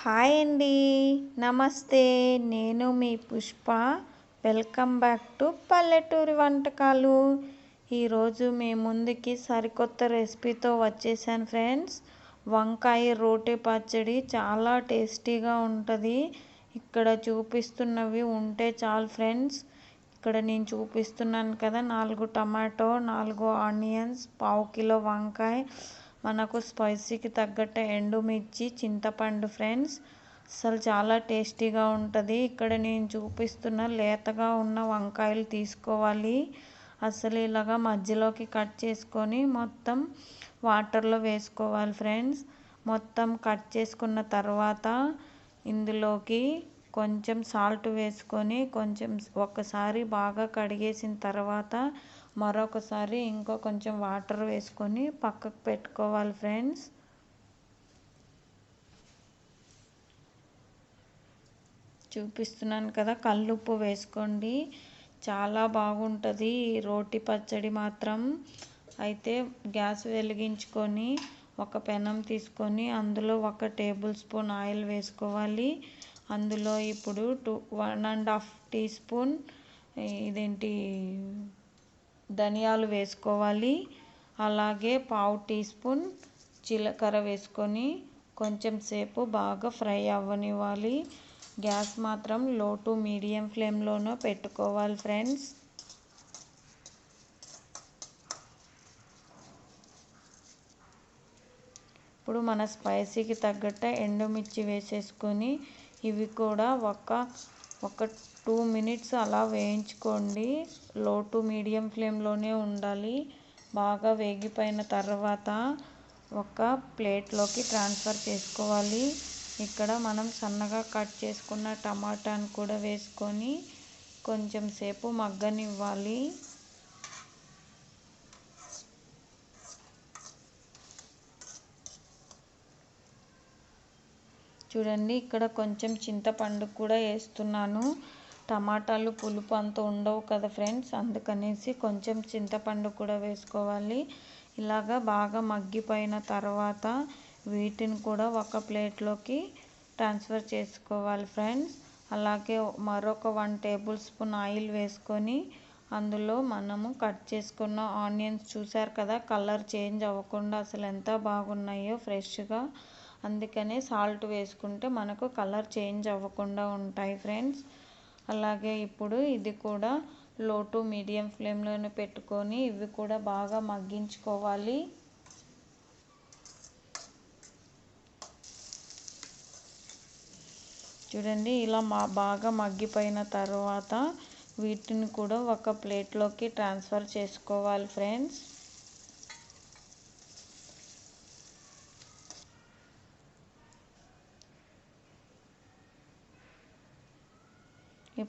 Hi అండి. నమస్తే. నేను మీ పుష్ప. వెల్కమ్ బ్యాక్ టు పల్లెటూరి వంటకాలు. ఈరోజు మీ ముందుకి సరికొత్త రెసిపీతో వచ్చేసాను ఫ్రెండ్స్. వంకాయ రోటి పచ్చడి చాలా టేస్టీగా ఉంటుంది. ఇక్కడ చూపిస్తున్నవి ఉంటే చాలు ఫ్రెండ్స్. ఇక్కడ నేను చూపిస్తున్నాను కదా నాలుగు టమాటో నాలుగు ఆనియన్స్ పావు కిలో వంకాయ మనకు స్పైసీకి తగ్గట్టు ఎండుమిర్చి చింతపండు ఫ్రెండ్స్. అసలు చాలా టేస్టీగా ఉంటుంది. ఇక్కడ నేను చూపిస్తున్న లేతగా ఉన్న వంకాయలు తీసుకోవాలి. అసలు ఇలాగా మధ్యలోకి కట్ చేసుకొని మొత్తం వాటర్లో వేసుకోవాలి ఫ్రెండ్స్. మొత్తం కట్ చేసుకున్న తర్వాత ఇందులోకి కొంచెం సాల్ట్ వేసుకొని కొంచెం ఒకసారి బాగా కడిగేసిన తర్వాత మరొకసారి ఇంకో కొంచెం వాటర్ వేసుకొని పక్కకు పెట్టుకోవాలి ఫ్రెండ్స్. చూపిస్తున్నాను కదా కల్లుప్పు వేసుకోండి. చాలా బాగుంటుంది. రోటి పచ్చడి మాత్రం. అయితే గ్యాస్ వెలిగించుకొని ఒక పెనం తీసుకొని అందులో ఒక టేబుల్ స్పూన్ ఆయిల్ వేసుకోవాలి. అందులో ఇప్పుడు two one and half teaspoon ఇదేంటి ధనియాలు వేసుకోవాలి. అలాగే పావు టీ స్పూన్ జీలకర్ర వేసుకొని కొంచెం సేపు బాగా ఫ్రై అవ్వనివ్వాలి. గ్యాస్ మాత్రం లో టు మీడియం ఫ్లేమ్లోనూ పెట్టుకోవాలి ఫ్రెండ్స్. ఇప్పుడు మన స్పైసీకి తగ్గట్టు ఎండుమిర్చి వేసేసుకొని ఇవి కూడా ఒక ఒక టూ మినిట్స్ అలా వేయించుకోండి. లో టు మీడియం ఫ్లేమ్లోనే ఉండాలి. బాగా వేగిపోయిన తర్వాత ఒక ప్లేట్లోకి ట్రాన్స్ఫర్ చేసుకోవాలి. ఇక్కడ మనం సన్నగా కట్ చేసుకున్న టమాటాను కూడా వేసుకొని కొంచెం సేపు మగ్గనివ్వాలి. చూడండి ఇక్కడ కొంచెం చింతపండు కూడా వేస్తున్నాను. టమాటాలు పులుపు అంత ఉండవు కదా ఫ్రెండ్స్ అందుకనేసి కొంచెం చింతపండు కూడా వేసుకోవాలి. ఇలాగా బాగా మగ్గిపోయిన తర్వాత వీటిని కూడా ఒక ప్లేట్లోకి ట్రాన్స్ఫర్ చేసుకోవాలి ఫ్రెండ్స్. అలాగే మరొక వన్ టేబుల్ స్పూన్ ఆయిల్ వేసుకొని అందులో మనము కట్ చేసుకున్న ఆనియన్స్ చూసారు కదా కలర్ చేంజ్ అవ్వకుండా అసలు ఎంత బాగున్నాయో ఫ్రెష్గా. అందుకనే సాల్ట్ వేసుకుంటే మనకు కలర్ చేంజ్ అవ్వకుండా ఉంటాయి ఫ్రెండ్స్. అలాగే ఇప్పుడు ఇది కూడా లో టు మీడియం ఫ్లేమ్లోనే పెట్టుకొని ఇవి కూడా బాగా మగ్గించుకోవాలి. చూడండి ఇలా మా బాగా మగ్గిపోయిన తర్వాత వీటిని కూడా ఒక ప్లేట్లోకి ట్రాన్స్ఫర్ చేసుకోవాలి ఫ్రెండ్స్.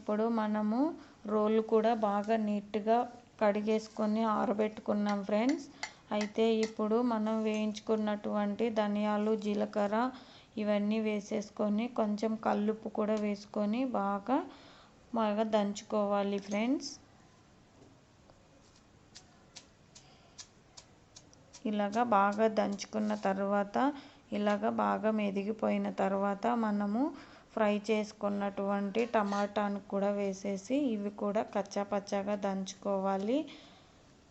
ఇప్పుడు మనము రోలు కూడా బాగా నీట్గా కడిగేసుకొని ఆరబెట్టుకున్నాం ఫ్రెండ్స్. అయితే ఇప్పుడు మనం వేయించుకున్నటువంటి ధనియాలు జీలకర్ర ఇవన్నీ వేసేసుకొని కొంచెం కల్లుప్పు కూడా వేసుకొని బాగా బాగా దంచుకోవాలి ఫ్రెండ్స్. ఇలాగా బాగా దంచుకున్న తర్వాత ఇలాగ బాగా మెదిగిపోయిన తర్వాత మనము ఫ్రై చేసుకున్నటువంటి టమాటాను కూడా వేసేసి ఇవి కూడా కచ్చాపచ్చాగా దంచుకోవాలి.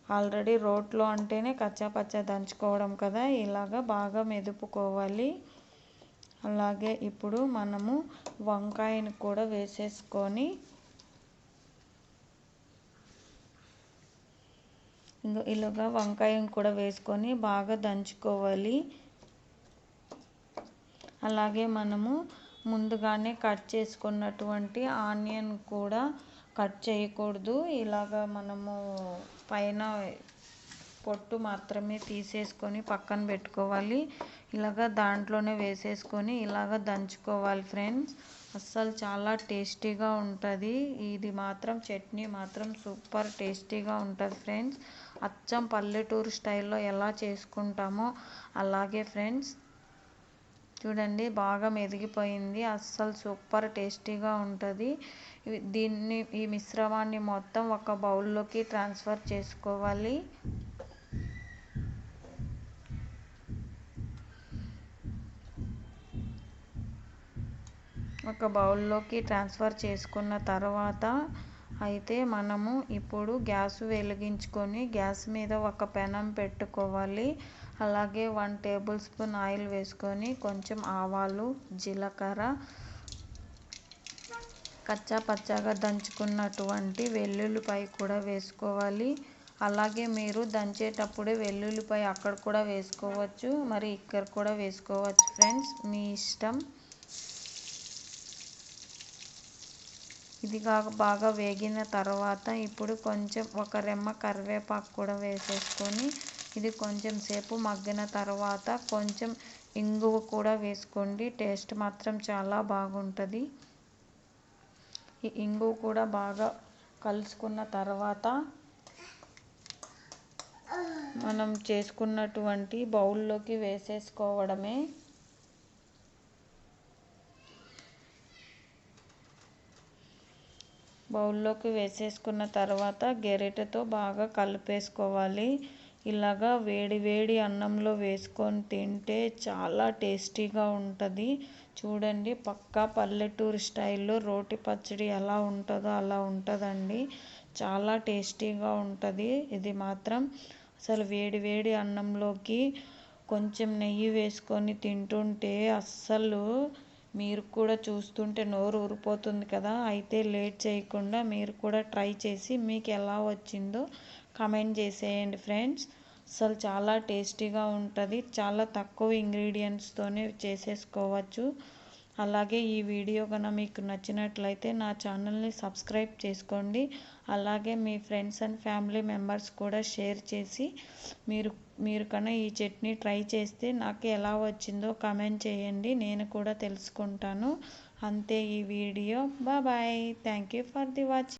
ఆల్రెడీ రోట్లో అంటేనే కచ్చాపచ్చా దంచుకోవడం కదా ఇలాగ బాగా మెదుపుకోవాలి. అలాగే ఇప్పుడు మనము వంకాయని కూడా వేసేసుకొని ఇలాగా వంకాయని కూడా వేసుకొని బాగా దంచుకోవాలి. అలాగే మనము ముందుగానే కట్ చేసుకున్నటువంటి ఆనియన్ కూడా కట్ చేయకూడదు. ఇలాగ మనము పైన పొట్టు మాత్రమే తీసేసుకొని పక్కన పెట్టుకోవాలి. ఇలాగ దాంట్లోనే వేసేసుకొని ఇలాగ దంచుకోవాలి ఫ్రెండ్స్. అస్సలు చాలా టేస్టీగా ఉంటుంది. ఇది మాత్రం చట్నీ మాత్రం సూపర్ టేస్టీగా ఉంటుంది ఫ్రెండ్స్. అచ్చం పల్లెటూరు స్టైల్లో ఎలా చేసుకుంటామో అలాగే ఫ్రెండ్స్. చూడండి బాగా మెదిగిపోయింది. అస్సలు సూపర్ టేస్టీగా ఉంటుంది. దీన్ని ఈ మిశ్రమాన్ని మొత్తం ఒక బౌల్లోకి ట్రాన్స్ఫర్ చేసుకోవాలి. ఒక బౌల్లోకి ట్రాన్స్ఫర్ చేసుకున్న తర్వాత అయితే మనము ఇప్పుడు గ్యాస్ వెలిగించుకొని గ్యాస్ మీద ఒక పెనం పెట్టుకోవాలి. అలాగే వన్ టేబుల్ స్పూన్ ఆయిల్ వేసుకొని కొంచెం ఆవాలు జీలకర్ర కచ్చా పచ్చాగా దంచుకున్నటువంటి వెల్లుల్లిపాయ కూడా వేసుకోవాలి. అలాగే మీరు దంచేటప్పుడే వెల్లుల్లిపాయ అక్కడ కూడా వేసుకోవచ్చు మరి ఇక్కడ కూడా వేసుకోవచ్చు ఫ్రెండ్స్ మీ ఇష్టం. ఇది కాక బాగా వేగిన తర్వాత ఇప్పుడు కొంచెం ఒక రెమ్మ కరివేపాకు కూడా వేసేసుకొని ఇది కొంచెం సేపు మగ్గిన తర్వాత కొంచెం ఇంగువ కూడా వేసుకోండి. టేస్ట్ మాత్రం చాలా బాగుంటుంది. ఈ ఇంగువ కూడా బాగా కలుసుకున్న తర్వాత మనం చేసుకున్నటువంటి బౌల్లోకి వేసేసుకోవడమే. బౌల్లోకి వేసేసుకున్న తర్వాత గెరిటతో బాగా కలిపేసుకోవాలి. ఇలాగా వేడి వేడి అన్నంలో వేసుకొని తింటే చాలా టేస్టీగా ఉంటుంది. చూడండి పక్కా పల్లెటూరు స్టైల్లో రోటి పచ్చడి ఎలా ఉంటుందో అలా ఉంటుందండి. చాలా టేస్టీగా ఉంటుంది. ఇది మాత్రం అసలు వేడి వేడి అన్నంలోకి కొంచెం నెయ్యి వేసుకొని తింటుంటే అస్సలు మీరు కూడా చూస్తుంటే నోరు ఊరిపోతుంది కదా. అయితే లేట్ చేయకుండా మీరు కూడా ట్రై చేసి మీకు ఎలా వచ్చిందో కమెంట్ చేసేయండి ఫ్రెండ్స్. అసలు చాలా టేస్టీగా ఉంటుంది. చాలా తక్కువ ఇంగ్రీడియంట్స్తోనే చేసేసుకోవచ్చు. అలాగే ఈ వీడియో కనుక మీకు నచ్చినట్లయితే నా ఛానల్ని సబ్స్క్రైబ్ చేసుకోండి. అలాగే మీ ఫ్రెండ్స్ అండ్ ఫ్యామిలీ మెంబర్స్ కూడా షేర్ చేసి మీరు మీరు కన్నా ఈ చట్నీ ట్రై చేస్తే నాకు ఎలా వచ్చిందో కమెంట్ చేయండి. నేను కూడా తెలుసుకుంటాను. అంతే ఈ video. Bye thank you for the watching